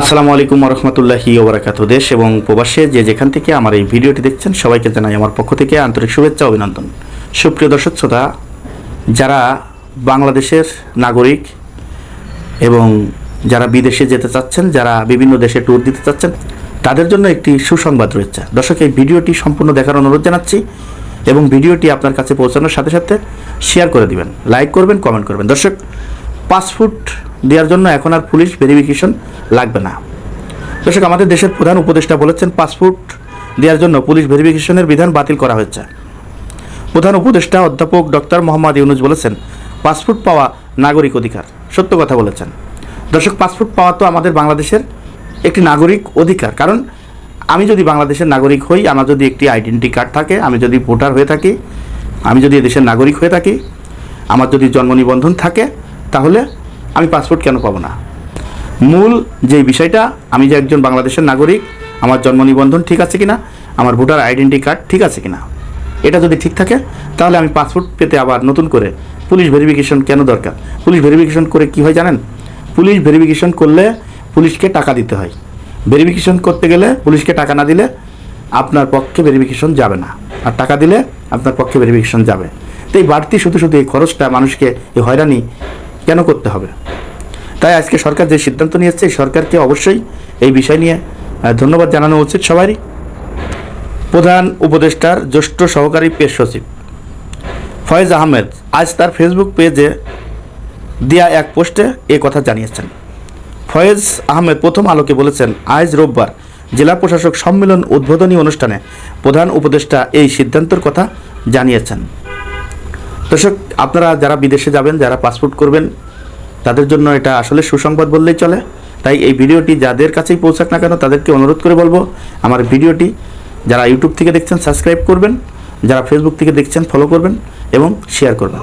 আসসালামু আলাইকুম রহমতুল্লাহি ওবরাকাত। দেশ এবং প্রবাসে যে যেখান থেকে আমার এই ভিডিওটি দেখছেন, সবাইকে জানাই আমার পক্ষ থেকে আন্তরিক শুভেচ্ছা অভিনন্দন। সুপ্রিয় দর্শক শ্রোতা, যারা বাংলাদেশের নাগরিক এবং যারা বিদেশে যেতে চাচ্ছেন, যারা বিভিন্ন দেশে ট্যুর দিতে চাচ্ছেন, তাদের জন্য একটি সুসংবাদ রয়েছে। দর্শক, এই ভিডিওটি সম্পূর্ণ দেখার অনুরোধ জানাচ্ছি এবং ভিডিওটি আপনার কাছে পৌঁছানোর সাথে সাথে শেয়ার করে দিবেন। লাইক করবেন কমেন্ট করবেন। দর্শক পাসপোর্ট দেওয়ার জন্য এখন আর পুলিশ ভেরিফিকেশন লাগবে না। দর্শক, আমাদের দেশের প্রধান উপদেষ্টা বলেছেন, পাসপোর্ট দেওয়ার জন্য পুলিশ ভেরিফিকেশনের বিধান বাতিল করা হয়েছে। প্রধান উপদেষ্টা অধ্যাপক ডক্টর মোহাম্মদ ইউনুস বলেছেন, পাসপোর্ট পাওয়া নাগরিক অধিকার। সত্য কথা বলেছেন। দর্শক, পাসপোর্ট পাওয়া তো আমাদের বাংলাদেশের একটি নাগরিক অধিকার। কারণ আমি যদি বাংলাদেশের নাগরিক হই, আমার যদি একটি আইডেন্টি কার্ড থাকে, আমি যদি ভোটার হয়ে থাকি, আমি যদি দেশের নাগরিক হয়ে থাকি, আমার যদি জন্ম নিবন্ধন থাকে, তাহলে আমি পাসপোর্ট কেন পাবো না? মূল যে বিষয়টা, আমি যে একজন বাংলাদেশের নাগরিক, আমার জন্ম নিবন্ধন ঠিক আছে কিনা, আমার ভোটার আইডেন্টি কার্ড ঠিক আছে কিনা, এটা যদি ঠিক থাকে, তাহলে আমি পাসপোর্ট পেতে আবার নতুন করে পুলিশ ভেরিফিকেশন কেন দরকার? পুলিশ ভেরিফিকেশন করে কি হয় জানেন? পুলিশ ভেরিফিকেশন করলে পুলিশকে টাকা দিতে হয়। ভেরিফিকেশন করতে গেলে পুলিশকে টাকা না দিলে আপনার পক্ষে ভেরিফিকেশন যাবে না। আর টাকা দিলে আপনার পক্ষে ভেরিফিকেশন যাবে। তো এই বাড়তি শুধু শুধু এই খরচটা মানুষকে এই হয়রানি কেন করতে হবে? তাই আজকে সরকার যে সিদ্ধান্ত নিয়েছে সরকারকে অবশ্যই এই বিষয় নিয়ে ধন্যবাদ জানানো উচিত সবারই। প্রধান উপদেষ্টার জ্যেষ্ঠ সহকারী পেশ সচিব ফয়েজ আহমেদ আজ তার ফেসবুক পেজে দেয়া এক পোস্টে এ কথা জানিয়েছেন। ফয়েজ আহমেদ প্রথম আলোকে বলেছেন, আজ রোববার জেলা প্রশাসক সম্মেলন উদ্বোধনী অনুষ্ঠানে প্রধান উপদেষ্টা এই সিদ্ধান্তের কথা জানিয়েছেন। দর্শক, আপনারা যারা বিদেশে যাবেন, যারা পাসপোর্ট করবেন, তাদের জন্য এটা আসলে সুসংবাদ বললেই চলে। তাই এই ভিডিওটি যাদের কাছেই পৌঁছাক না কেন, তাদেরকে অনুরোধ করে বলব, আমার ভিডিওটি যারা ইউটিউব থেকে দেখছেন, সাবস্ক্রাইব করবেন, যারা ফেসবুক থেকে দেখছেন, ফলো করবেন এবং শেয়ার করবেন।